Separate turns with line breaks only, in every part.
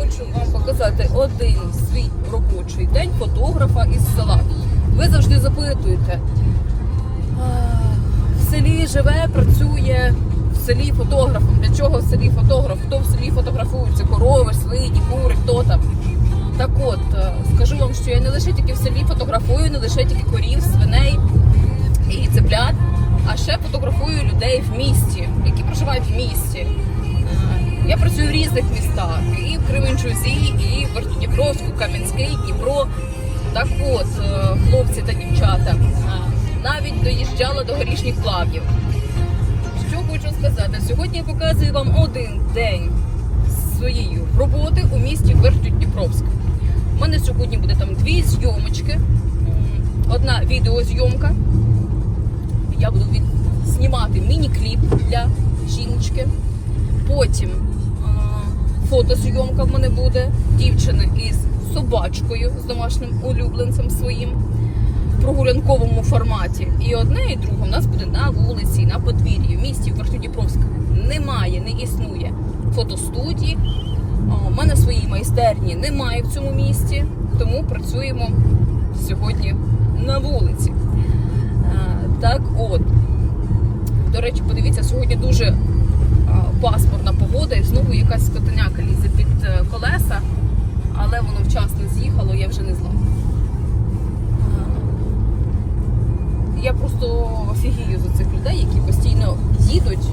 хочу вам показати один свій робочий день фотографа із села. Ви завжди запитуєте, в селі живе, працює в селі фотографом. Для чого в селі фотограф? Хто в селі фотографується? Корови, свині, кури, хто там? Так от, е, скажу вам, що я не лише тільки в селі фотографую, не лише тільки корів, свиней і цеплят, а ще фотографую людей в місті, які проживають в місті. Я працюю в різних містах, і в Кременчузі, і в Верхньодніпровську, Кам'янський, Дніпро. Так от, е, хлопці та дівчата, е, навіть доїжджала до горішніх плавнів. Що хочу сказати, сьогодні я показую вам один день своєї роботи у місті Верхньодніпровськ. У мене сьогодні буде там дві зйомочки. Одна відеозйомка. Я буду від... знімати міні-кліп для жіночки. Потім а, фотозйомка в мене буде дівчини із собачкою, з домашнім улюбленцем своїм в прогулянковому форматі. І одне, і друге у нас буде на вулиці, на подвір'ї. В місті Верхньодніпровськ немає, не існує фотостудії. У мене своєї майстерні немає в цьому місті, тому працюємо сьогодні на вулиці. Так от, до речі, подивіться, сьогодні дуже пасмурна погода і знову якась скотиняка лізе під е, колеса, але воно вчасно з'їхало, я вже не зла. Я просто офігію за цих людей, які постійно їдуть.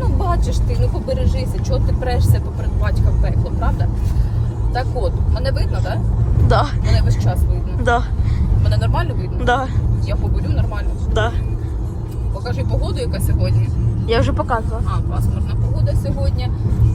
Ну, бачиш ти, ну побережися, чого ти прешся поперед батька в пекло, правда? Так от, мене видно, так?
Да,
Мене весь час видно.
да,
Мене нормально видно?
да,
Я говорю нормально.
да.
Покажи погоду, яка сьогодні.
Я вже показувала.
А, пасмурна погода сьогодні.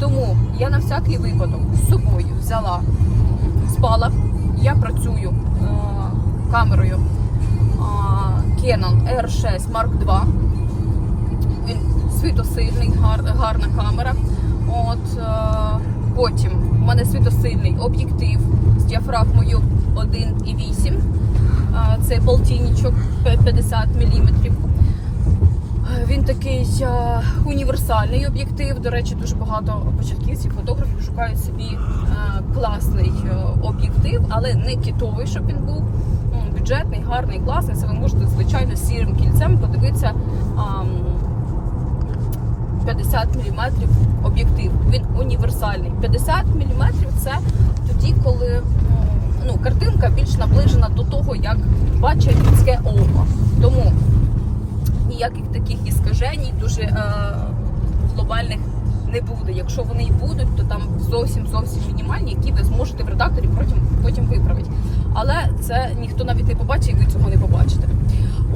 Тому я на всякий випадок з собою взяла спалах. Я працюю е, камерою е, Canon R6 Mark II. Він світосильний, гар, гарна камера. От, е, потім у мене світосильний об'єктив з діафрагмою 1,8. Е, Це полтинничок 50 мм. Він такий е, універсальний об'єктив. До речі, дуже багато початківців, фотографів шукають собі е, класний е, об'єктив, але не китовий, щоб він був бюджетний, гарний, класний. Це ви можете звичайно сірим кільцем подивитися. ам, 50 мм об'єктив. Він універсальний. 50 мм це тоді, коли ну, картинка більш наближена до того, як бачить людське око. Тому ніяких таких іскажень, дуже е, глобальних не буде. Якщо вони і будуть, то там зовсім зовсім мінімальні, які ви зможете в редакторі потім, потім виправити. Але це ніхто навіть не побачить, і ви цього не побачите.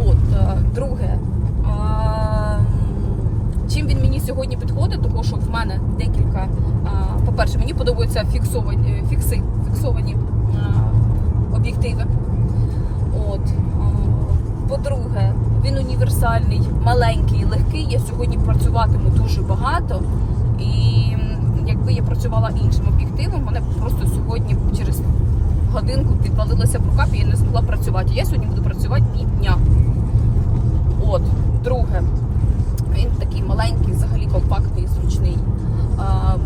От, е, друге. е, Чим він мені сьогодні підходить, тому що в мене декілька. е, По-перше, мені подобаються фіксовані, е, фікси, фіксовані е, об'єктиви. От. По-друге, він універсальний, маленький, легкий. Я сьогодні працюватиму дуже багато. І якби я працювала іншим об'єктивом, мене просто сьогодні через годинку підвалилася в рукав і я не змогла працювати. Я сьогодні буду працювати півдня. От, друге, він такий маленький, взагалі компактний, зручний.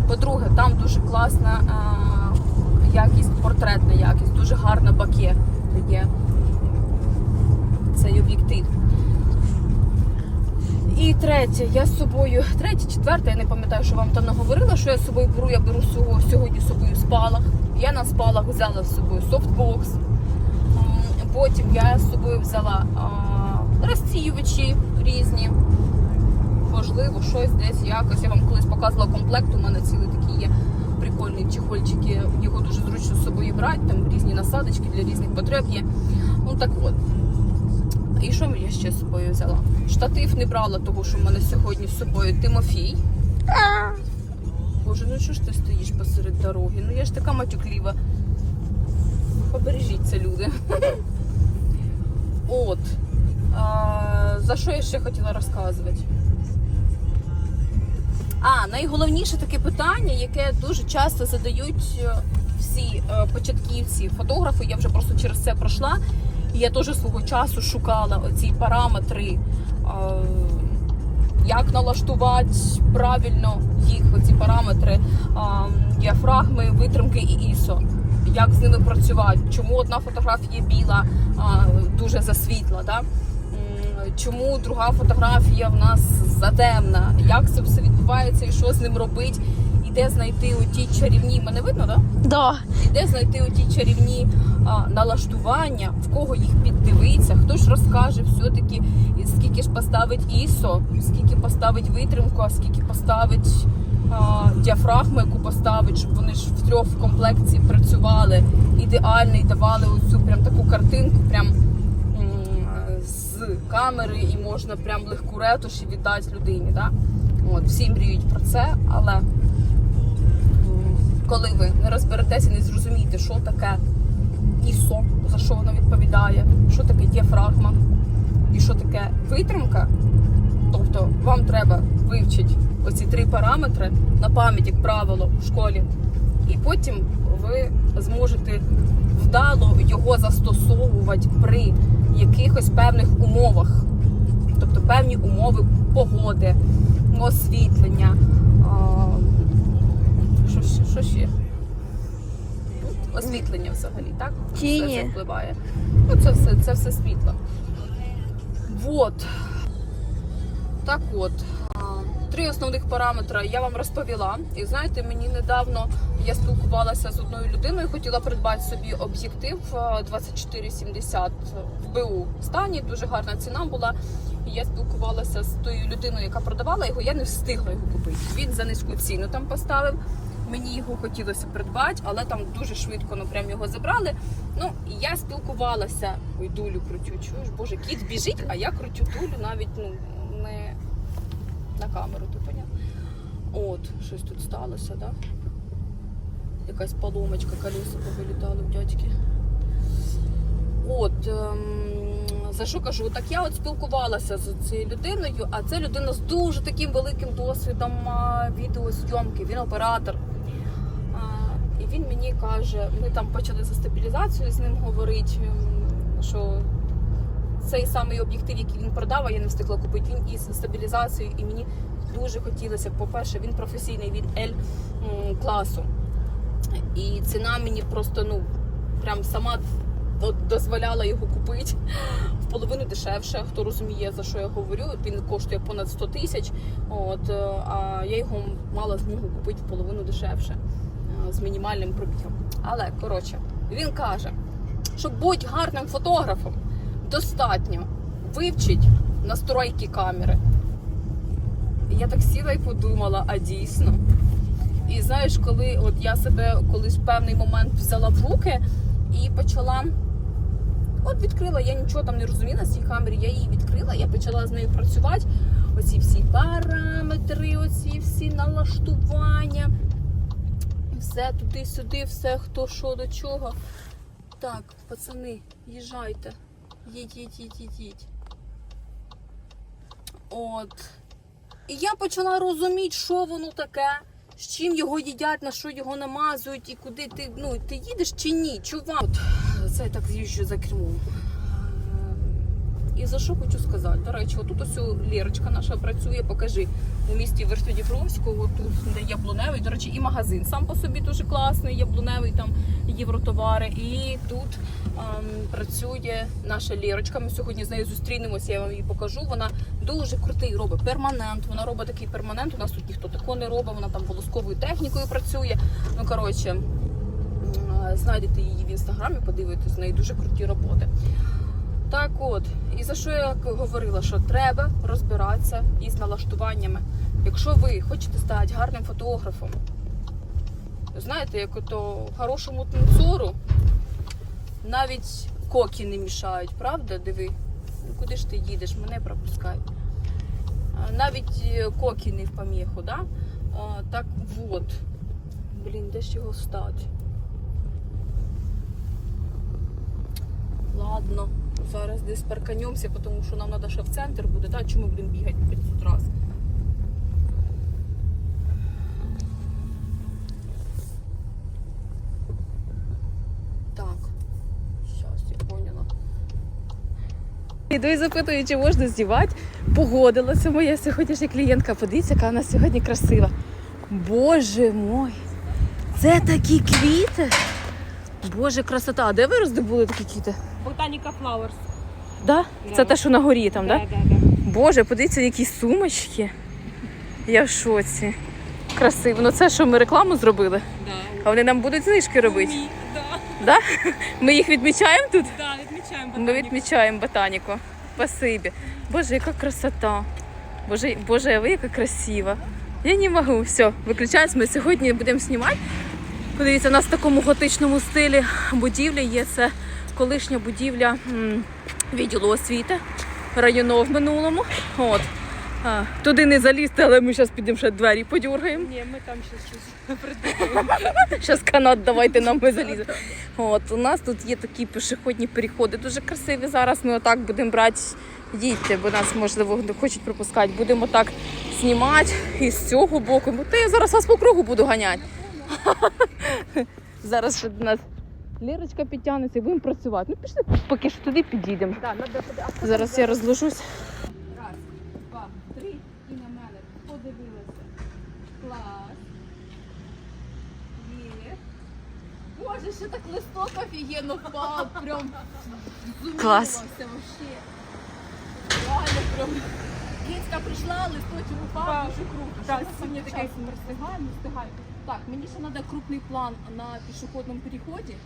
По-друге, там дуже класна якість, портретна якість, дуже гарна баке є цей об'єктив. Третє, я з собою, третє, четверте, я не пам'ятаю, що вам там не говорила, що я з собою беру, я беру сьогодні з собою спалах. Я на спалах взяла з собою софтбокс. Потім я з собою взяла а, розсіювачі різні. Можливо, щось десь якось. Я вам колись показувала комплект. У мене цілий такий є прикольний чехольчики. Його дуже зручно з собою брати. Там різні насадочки для різних потреб є. Ну так от. І що я ще з собою взяла? Штатив не брала, того що в мене сьогодні з собою Тимофій. Боже, ну що ж ти стоїш посеред дороги? Ну я ж така матюкліва. Побережіться, люди. От. А, за що я ще хотіла розказувати? А, найголовніше таке питання, яке дуже часто задають е, всі е, початківці фотографи. Я вже просто через це пройшла. І я теж свого часу шукала оці параметри як налаштувати правильно їх, оці параметри, діафрагми, витримки і ISO. Як з ними працювати? Чому одна фотографія біла, дуже засвітла? Да? Чому друга фотографія в нас затемна? Як це все відбувається і що з ним робити? І де знайти оті чарівні? Мене видно, так? Да?
Да.
І де знайти оті чарівні а, налаштування, в кого їх піддивиться, хто ж розкаже все-таки, скільки ж поставить ISO, скільки поставить витримку, а скільки поставить а, діафрагму, яку поставить, щоб вони ж в трьох в комплекті працювали ідеально і давали оцю прям таку картинку, прям з камери, і можна прям легку ретуш і віддати людині. Да? От, всі мріють про це, але коли ви не розберетеся, не зрозумієте, що таке ISO, за що воно відповідає, що таке діафрагма і що таке витримка. Тобто вам треба вивчити оці три параметри на пам'ять, як правило, в школі, і потім ви зможете вдало його застосовувати при якихось певних умовах. Тобто певні умови погоди, освітлення. Що? Що ще? Освітлення взагалі, так?
Тіні.
Все це впливає. Ну, це все, це все світло. Вот. Так от. Три основних параметри я вам розповіла. І знаєте, мені недавно я спілкувалася з одною людиною, хотіла придбати собі об'єктив 2470 в БУ стані. Дуже гарна ціна була. І я спілкувалася з тою людиною, яка продавала його. Я не встигла його купити. Він за низьку ціну там поставив. Мені його хотілося придбати, але там дуже швидко ну, прям його забрали. Ну, і я спілкувалася. Ой, дулю крутю. Чуєш, боже, кіт біжить, а я крутю дулю навіть ну, не на камеру, ти поняв? От, щось тут сталося, да? Якась поломочка, колеса повилітали в дядьки. От, ем, за що кажу? Так я от спілкувалася з цією людиною, а це людина з дуже таким великим досвідом відеозйомки, він оператор. Він мені каже, ми там почали за стабілізацію з ним говорити, ем, що цей самий об'єктив, який він продав, а я не встигла купити, він із стабілізацією, і мені дуже хотілося. По-перше, він професійний від L класу. І ціна мені просто ну прям сама дозволяла його купити в половину дешевше. Хто розуміє за що я говорю, він коштує понад 100 тисяч. Е, а я його мала змогу купити в половину дешевше з мінімальним пробігом. Але коротше, він каже, щоб бути гарним фотографом, достатньо вивчити настройки камери. Я так сіла і подумала, а дійсно. І знаєш, коли от я себе колись в певний момент взяла в руки і почала. От відкрила, я нічого там не розуміла з цій камері, я її відкрила, я почала з нею працювати. Оці всі параметри, оці всі налаштування. Все туди-сюди, все хто що до чого. Так, пацани, їжджайте. Їдь, їдь, їдь, їдь, їдь. От. І я почала розуміти, що воно таке, з чим його їдять, на що його намазують, і куди ти, ну, ти їдеш чи ні, чувак. Це я так їжджу за кермом. За що хочу сказати? До речі, отут ось Лєрочка наша працює, покажи у місті Верхньодніпровського, тут де яблуневий, до речі, і магазин сам по собі дуже класний, яблуневий там євротовари. І тут ем, працює наша Лєрочка. Ми сьогодні з нею зустрінемося, я вам її покажу. Вона дуже крутий робить перманент. Вона робить такий перманент. У нас тут ніхто такого не робить. Вона там волосковою технікою працює. Ну коротше, знайдете її в інстаграмі, подивитесь, з неї дуже круті роботи. Так от, і за що я говорила, що треба розбиратися із налаштуваннями. Якщо ви хочете стати гарним фотографом, знаєте, як ото хорошому танцору навіть коки не мішають, правда? Диви, ну куди ж ти їдеш, мене пропускай. Навіть е, коки не в поміху, да? А, так от. Блін, де ж його стати? Ладно, зараз десь парканемося, тому що нам треба ще в центр буде, да? Чому будемо бігати 500 раз? Так, зараз я поняла. Іду і запитую, чи можна здівати. Погодилася моя сьогоднішня клієнтка. Подивіться, яка вона сьогодні красива. Боже мой, це такі квіти. Боже, красота. А де ви роздобули такі квіти?
Ботаніка Flowers.
Да?
Да.
Це те, що на горі там, так? Да?
да, да.
Боже, подивіться, які сумочки. Я в шоці. Красиво. Ну це що, ми рекламу зробили?
Да.
А вони нам будуть знижки робити.
Да.
Да? Ми їх відмічаємо тут?
Да, відмічаємо
Ми
ботаніку.
відмічаємо ботаніку. Спасибі. Боже, яка красота. Боже, Боже, а ви яка красива. Я не можу. Все, виключаюсь. Ми сьогодні будемо знімати. Подивіться, у нас в такому готичному стилі будівля є. Це колишня будівля відділу освіти районного в минулому. От. А, туди не залізти, але ми зараз підемо ще двері подюргаємо.
Ні, ми там ще щось придумаємо.
Зараз канат давайте нам ми заліземо. От у нас тут є такі пішохідні переходи, дуже красиві. Зараз ми отак будемо брати. Їдьте, бо нас можливо не хочуть пропускати. Будемо так знімати і з цього боку. Бо я зараз вас по кругу буду ганяти. Зараз нас Лірочка підтягнеться і будемо працювати. Ну пішли, поки що туди підійдемо.
Да, надо туди. А
Зараз я розложусь.
Раз, два, три і на мене. Подивилися. Клас. Є.
Боже, ще так листок офігенно впав. Прям Клас.
вообще.
Реально прям. Кицька прийшла, листочок упав, дуже круто.
Так, сьогодні
таке
не встигаємо, не.
Так, мені ще треба крупний план на пішохідному переході.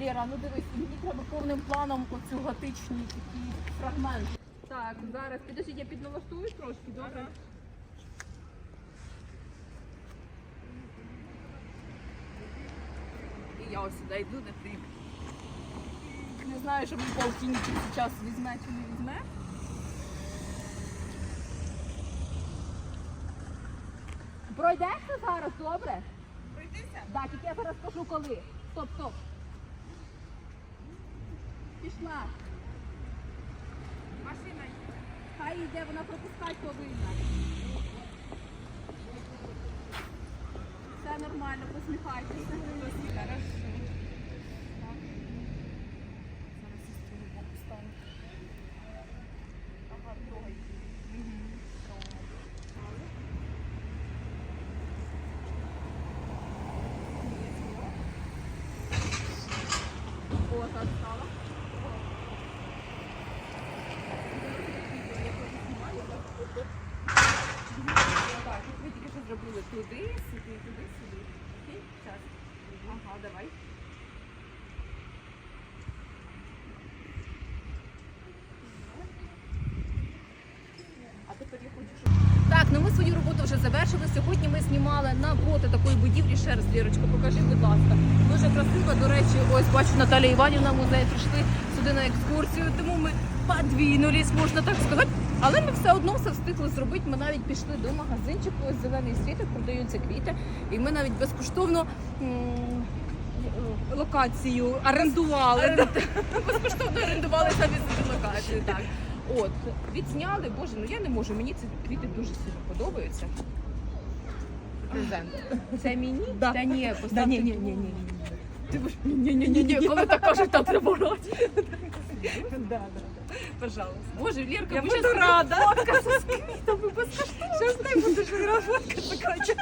Лера, ну дивись, мені треба повним планом оцю готичні такі фрагменти.
Так, зараз, підождіть, я підналаштую трошки, добре?
І я ось сюди йду, де ти. Не знаю, що мій полтинник зараз візьме чи не візьме. Пройдешся зараз, добре?
Пройдися.
Так, тільки я зараз скажу коли. Стоп, стоп. Пішла.
Машина йде.
Хай йде, вона пропускати повинна. Все нормально, посміхайтеся.
Хорошо.
Зараз із цього боку стану. Ага, трогай. О, так стало.
Так, от ви тільки що зробили туди, сюди, туди, сюди. Окей? Час. Ага, давай.
А тепер я хочу, щоб... Так, ну ми свою роботу вже завершили. Сьогодні ми знімали напроти такої будівлі. Ще раз, Лірочка, покажи, будь ласка. Дуже красиво. До речі, ось бачу Наталія Іванівна музей прийшли сюди на екскурсію, тому ми подвінулись, можна так сказати. Але ми все одно все встигли зробити. Ми навіть пішли до магазинчику, ось зелений світок, продаються квіти. І ми навіть безкоштовно.
Локацію орендували.
Безкоштовно орендували самі собі локацію. Так. От, відзняли, боже, ну я не можу, мені ці квіти дуже сильно подобаються. Презент. Це мені?
Да.
Та ні, поставте.
ні, ні, ні, ні.
Ти ж ні, ні, ні, ні, коли так кажуть, там треба брати.
Да, да, да. Пожалуйста.
Боже, Лєрка,
Я
ви
буду рада.
фоткатися з квітами безкоштовно.
Сейчас ты будешь фотографировать.